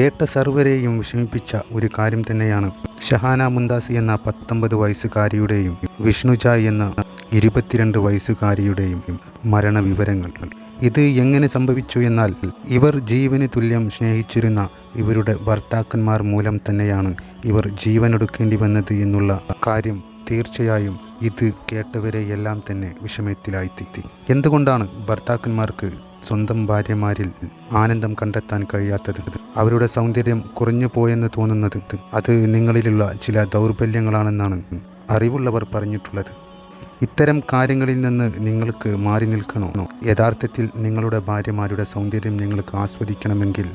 കേട്ട സർവരെയും വിഷമിപ്പിച്ച ഒരു കാര്യം തന്നെയാണ്. ഷഹാന മുന്താസി എന്ന പത്തൊമ്പത് വയസ്സുകാരിയുടെയും വിഷ്ണുജ എന്ന ഇരുപത്തിരണ്ട് വയസ്സുകാരിയുടെയും മരണവിവരങ്ങൾ. ഇത് എങ്ങനെ സംഭവിച്ചു എന്നാൽ ഇവർ ജീവന് തുല്യം സ്നേഹിച്ചിരുന്ന ഇവരുടെ ഭർത്താക്കന്മാർ മൂലം തന്നെയാണ് ഇവർ ജീവനൊടുക്കേണ്ടി വന്നത് എന്നുള്ള കാര്യം തീർച്ചയായും ഇത് കേട്ടവരെയെല്ലാം തന്നെ വിഷമത്തിലായിത്തി എന്തുകൊണ്ടാണ് ഭർത്താക്കന്മാർക്ക് സ്വന്തം ഭാര്യമാരിൽ ആനന്ദം കണ്ടെത്താൻ കഴിയാത്തത് അവരുടെ സൗന്ദര്യം കുറഞ്ഞു പോയെന്ന് തോന്നുന്നത് അത് നിങ്ങളിലുള്ള ചില ദൗർബല്യങ്ങളാണെന്നാണ് അറിവുള്ളവർ പറഞ്ഞിട്ടുള്ളത്. ഇത്തരം കാര്യങ്ങളിൽ നിന്ന് നിങ്ങൾക്ക് മാറി നിൽക്കണോ? യഥാർത്ഥത്തിൽ നിങ്ങളുടെ ഭാര്യമാരുടെ സൗന്ദര്യം നിങ്ങൾക്ക് ആസ്വദിക്കണമെങ്കിൽ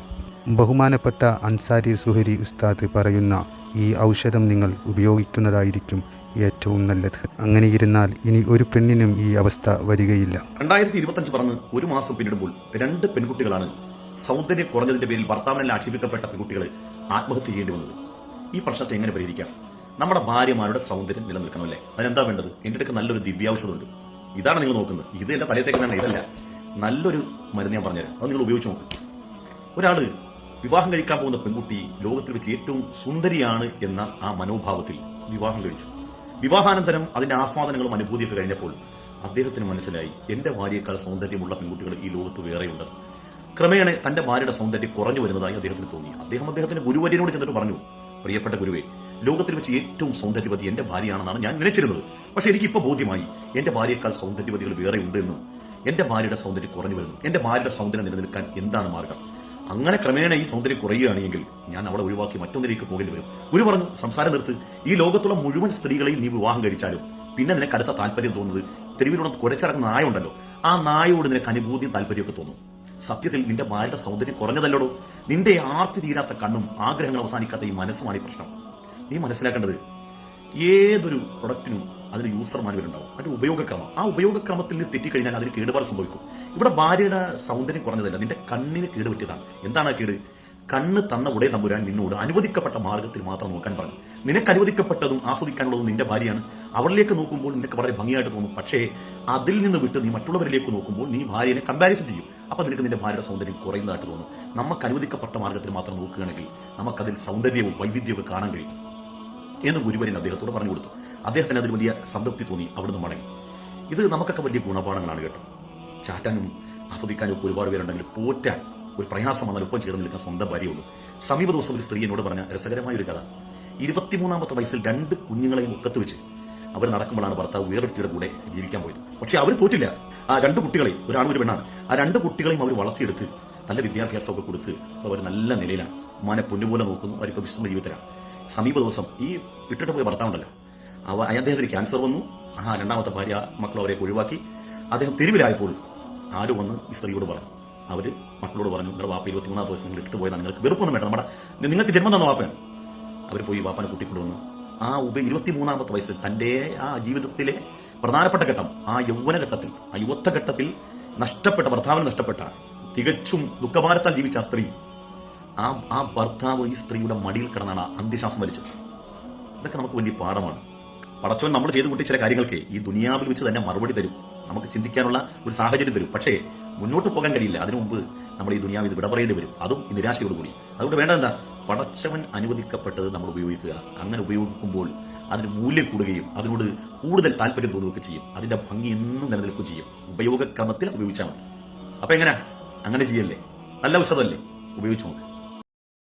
ബഹുമാനപ്പെട്ട അൻസാരി സുഹരി ഉസ്താദ് പറയുന്ന ഈ ഔഷധം നിങ്ങൾ ഉപയോഗിക്കുന്നതായിരിക്കും ഏറ്റവും നല്ലത്. അങ്ങനെ ഇരുന്നാൽ ഇനി ഒരു പെണ്ണിനും ഈ അവസ്ഥ വരികയില്ല. രണ്ടായിരത്തി ഇരുപത്തഞ്ച് പറഞ്ഞ് ഒരു മാസം പിന്നിടുമ്പോൾ രണ്ട് പെൺകുട്ടികളാണ് സൗന്ദര്യ കുറഞ്ഞതിന്റെ പേരിൽ ഭർത്താവിനെ ആക്ഷേപിക്കപ്പെട്ട പെൺകുട്ടികൾ ആത്മഹത്യ ചെയ്യേണ്ടി വന്നത്. ഈ പ്രശ്നത്തെ എങ്ങനെ പരിഹരിക്കാം? നമ്മുടെ ഭാര്യമാരുടെ സൗന്ദര്യം നിലനിൽക്കണമല്ലേ അതിനെന്താ വേണ്ടത്? എന്റെ അടുക്ക് നല്ലൊരു ദിവ്യാവശ്യമുണ്ട് ഇതാണ് നിങ്ങൾ നോക്കുന്നത്. ഇത് എന്റെ തലയത്തേക്ക് ഇതല്ല. നല്ലൊരു മരുന്ന് ഞാൻ പറഞ്ഞുതരാം. അത് നിങ്ങൾ ഉപയോഗിച്ച് നോക്കും. ഒരാൾ വിവാഹം കഴിക്കാൻ പോകുന്ന പെൺകുട്ടി ലോകത്തിൽ വെച്ച് ഏറ്റവും സുന്ദരിയാണ് എന്ന ആ മനോഭാവത്തിൽ വിവാഹം കഴിച്ചു. വിവാഹാനന്തരം അതിന്റെ ആസ്വാദനങ്ങളും അനുഭൂതിയൊക്കെ കഴിഞ്ഞപ്പോൾ അദ്ദേഹത്തിന് മനസ്സിലായി എന്റെ ഭാര്യയേക്കാൾ സൗന്ദര്യമുള്ള പെൺകുട്ടികൾ ഈ ലോകത്ത് വേറെയുണ്ട്. ക്രമേണ തന്റെ ഭാര്യയുടെ സൗന്ദര്യം കുറഞ്ഞു വരുന്നതായി അദ്ദേഹത്തിന് തോന്നി. അദ്ദേഹം അദ്ദേഹത്തിന്റെ ഗുരുവര്യനോട് ചെന്നിട്ട് പറഞ്ഞു പ്രിയപ്പെട്ട ഗുരുവേ ലോകത്തിൽ വെച്ച് ഏറ്റവും സൗന്ദര്യവതി എന്റെ ഭാര്യയാണെന്നാണ് ഞാൻ നിലച്ചിരുന്നത് പക്ഷെ എനിക്ക് ഇപ്പോൾ ബോധ്യമായി എന്റെ ഭാര്യയേക്കാൾ സൗന്ദര്യവതികൾ വേറെ ഉണ്ട് എന്നും എന്റെ ഭാര്യയുടെ സൗന്ദര്യം കുറഞ്ഞു വരുന്നു. എന്റെ ഭാര്യയുടെ സൗന്ദര്യം നിലനിൽക്കാൻ എന്താണ് മാർഗം? അങ്ങനെ ക്രമേണ ഈ സൗന്ദര്യം കുറയുകയാണെങ്കിൽ ഞാൻ അവളെ ഒഴിവാക്കി മറ്റൊന്നിലേക്ക് പോകേണ്ടി വരും. ഗുരു പറഞ്ഞു സംസാരം നിർത്ത്. ഈ ലോകത്തുള്ള മുഴുവൻ സ്ത്രീകളെയും നീ വിവാഹം കഴിച്ചാലും പിന്നെ നിനക്ക് അടുത്ത താല്പര്യം തോന്നുന്നത് തെരുവിലുള്ള കുരച്ചിറക്കുന്ന നായ ഉണ്ടല്ലോ ആ നായോട് നിനക്ക് അനുഭൂതിയും താല്പര്യമൊക്കെ തോന്നും. സത്യത്തിൽ നിന്റെ ഭാര്യയുടെ സൗന്ദര്യം കുറഞ്ഞതല്ലോടോ? നിന്റെ ആർത്തി തീരാത്ത കണ്ണും ആഗ്രഹങ്ങൾ അവസാനിക്കാത്ത ഈ മനസ്സുമാണ് ഈ പ്രശ്നം. നീ മനസ്സിലാക്കേണ്ടത് ഏതൊരു പ്രൊഡക്റ്റിനും അതിന് യൂസർമാർ വരുന്നുണ്ടാവും. അതിന്റെ ഉപയോഗക്രമം. ആ ഉപയോഗക്രമത്തിൽ നിന്ന് തെറ്റിക്കഴിഞ്ഞാൽ അതിന് കേടുപാട് സംഭവിക്കും. ഇവിടെ ഭാര്യയുടെ സൗന്ദര്യം കുറഞ്ഞതല്ല. നിന്റെ കണ്ണിന് കേട് പറ്റിയതാണ്. എന്താണ് ആ കേട്? കണ്ണ് തന്ന ഉടേ തമ്പുരാൻ നിന്നോട് അനുവദിക്കപ്പെട്ട മാർഗത്തിൽ മാത്രം നോക്കാൻ പറഞ്ഞു. നിനക്ക് അനുവദിക്കപ്പെട്ടതും ആസ്വദിക്കാനുള്ളതും നിന്റെ ഭാര്യയാണ്. അവളിലേക്ക് നോക്കുമ്പോൾ നിനക്ക് വളരെ ഭംഗിയായിട്ട് തോന്നും. പക്ഷേ അതിൽ നിന്ന് വിട്ട് നീ മറ്റുള്ളവരിലേക്ക് നോക്കുമ്പോൾ നീ ഭാര്യനെ കമ്പാരിസൺ ചെയ്യും. അപ്പൊ നിനക്ക് നിന്റെ ഭാര്യയുടെ സൗന്ദര്യം കുറയുന്നതായിട്ട് തോന്നും. നമുക്ക് അനുവദിക്കപ്പെട്ട മാർഗത്തിൽ മാത്രം നോക്കുകയാണെങ്കിൽ നമുക്കതിൽ സൗന്ദര്യവും വൈവിധ്യവും കാണാൻ കഴിയും എന്ന് ഗുരുവരൻ അദ്ദേഹത്തോട് പറഞ്ഞു കൊടുത്തു. അദ്ദേഹത്തിന് അതിൽ വലിയ സംതൃപ്തി തോന്നി അവിടുന്ന് മടങ്ങി. ഇത് നമുക്കൊക്കെ വലിയ ഗുണപാഠങ്ങളാണ് കേട്ടോ. ചാറ്റാനും ആസ്വദിക്കാനും ഒക്കെ ഒരുപാട് പേരുണ്ടെങ്കിൽ പോറ്റാൻ ഒരു പ്രയാസം വന്നാൽ ഒപ്പം ചേർന്ന് നിൽക്കാൻ സ്വന്തം ഭാര്യയുള്ളൂ. സമീപ ദിവസം ഒരു സ്ത്രീ എന്നോട് പറഞ്ഞ രസകരമായ ഒരു കഥ. ഇരുപത്തിമൂന്നാമത്തെ വയസ്സിൽ രണ്ട് കുഞ്ഞുങ്ങളെയും ഒക്കത്ത് വെച്ച് അവർ നടക്കുമ്പോഴാണ് ഭർത്താവ് വേറൊരുത്തിയുടെ കൂടെ ജീവിക്കാൻ പോയത്. പക്ഷേ അവർ തോറ്റില്ല ആ രണ്ട് കുട്ടികളെയും ഒരാണും ഒരു പെണ്ണാണ്. ആ രണ്ട് കുട്ടികളെയും അവർ വളർത്തിയെടുത്ത് നല്ല വിദ്യാഭ്യാസമൊക്കെ കൊടുത്ത് അവർ നല്ല നിലയിലാണ്. ഉമ്മാനെ പൊന്നുപോലെ നോക്കുന്നു. അവരിപ്പോൾ വിശ്രമ ജീവിതത്തിലാണ്. സമീപ ദിവസം ഈ ഇട്ടിട്ട് പോയ ഭർത്താവുണ്ടല്ലോ. അവ അദ്ദേഹത്തിന് ക്യാൻസർ വന്നു. ആ രണ്ടാമത്തെ ഭാര്യ മക്കൾ അവരെ ഒഴിവാക്കി. അദ്ദേഹം തിരുവിലായപ്പോൾ ആര് വന്ന് ഈ സ്ത്രീയോട് പറഞ്ഞു? അവർ മക്കളോട് പറഞ്ഞു നിങ്ങളുടെ വാപ്പ ഇരുപത്തിമൂന്നാമത്തെ വയസ്സിൽ നിങ്ങൾ ഇട്ട് പോയതാണ്. നിങ്ങൾക്ക് വെറുപ്പൊന്നും വേണ്ട. നമ്മുടെ നിങ്ങൾക്ക് ജന്മം തന്ന വാപ്പയാണ്. അവർ പോയി വാപ്പനെ കൂട്ടിക്കൊണ്ടുവന്നു. ആ ഉപ ഇരുപത്തിമൂന്നാമത്തെ വയസ്സിൽ തന്റെ ആ ജീവിതത്തിലെ പ്രധാനപ്പെട്ട ഘട്ടം ആ യൗവന ഘട്ടത്തിൽ ആ യുവത്വ ഘട്ടത്തിൽ നഷ്ടപ്പെട്ട ഭർത്താവിന് നഷ്ടപ്പെട്ട തികച്ചും ദുഃഖഭാരത്താൽ ജീവിച്ച ആ സ്ത്രീ ആ ആ ഭർത്താവ് ഈ സ്ത്രീയുടെ മടിയിൽ കിടന്നാണ് അന്ത്യശ്വാസം വലിച്ചത്. ഇതൊക്കെ നമുക്ക് വലിയ പാഠമാണ്. പടച്ചവൻ നമ്മൾ ചെയ്തു കൂട്ടിയ ചില കാര്യങ്ങൾക്ക് ഈ ദുനിയാവിൽ വെച്ച് തന്നെ മറുപടി തരും. നമുക്ക് ചിന്തിക്കാനുള്ള ഒരു സാഹചര്യം തരും. പക്ഷേ മുന്നോട്ട് പോകാൻ കഴിയില്ല. അതിനു മുമ്പ് നമ്മൾ ഈ ദുനിയാവിൽ വിട പറയേണ്ടി വരും. അതും ഈ നിരാശയോടുകൂടി അതുകൊണ്ട് വേണ്ട എന്താ? പടച്ചവൻ അനുവദിക്കപ്പെട്ടത് നമ്മൾ ഉപയോഗിക്കുക. അങ്ങനെ ഉപയോഗിക്കുമ്പോൾ അതിന് മൂല്യം കൂടുകയും അതിനോട് കൂടുതൽ താല്പര്യം തോന്നുകയൊക്കെ ചെയ്യും. അതിന്റെ ഭംഗി എന്നും നിലനിൽക്കുകയും ചെയ്യും. ഉപയോഗക്രമത്തിൽ ഉപയോഗിച്ചാൽ മതി. അപ്പൊ എങ്ങനെ? അങ്ങനെ ചെയ്യല്ലേ? നല്ല ഔഷധമല്ലേ? ഉപയോഗിച്ചു നോക്ക്.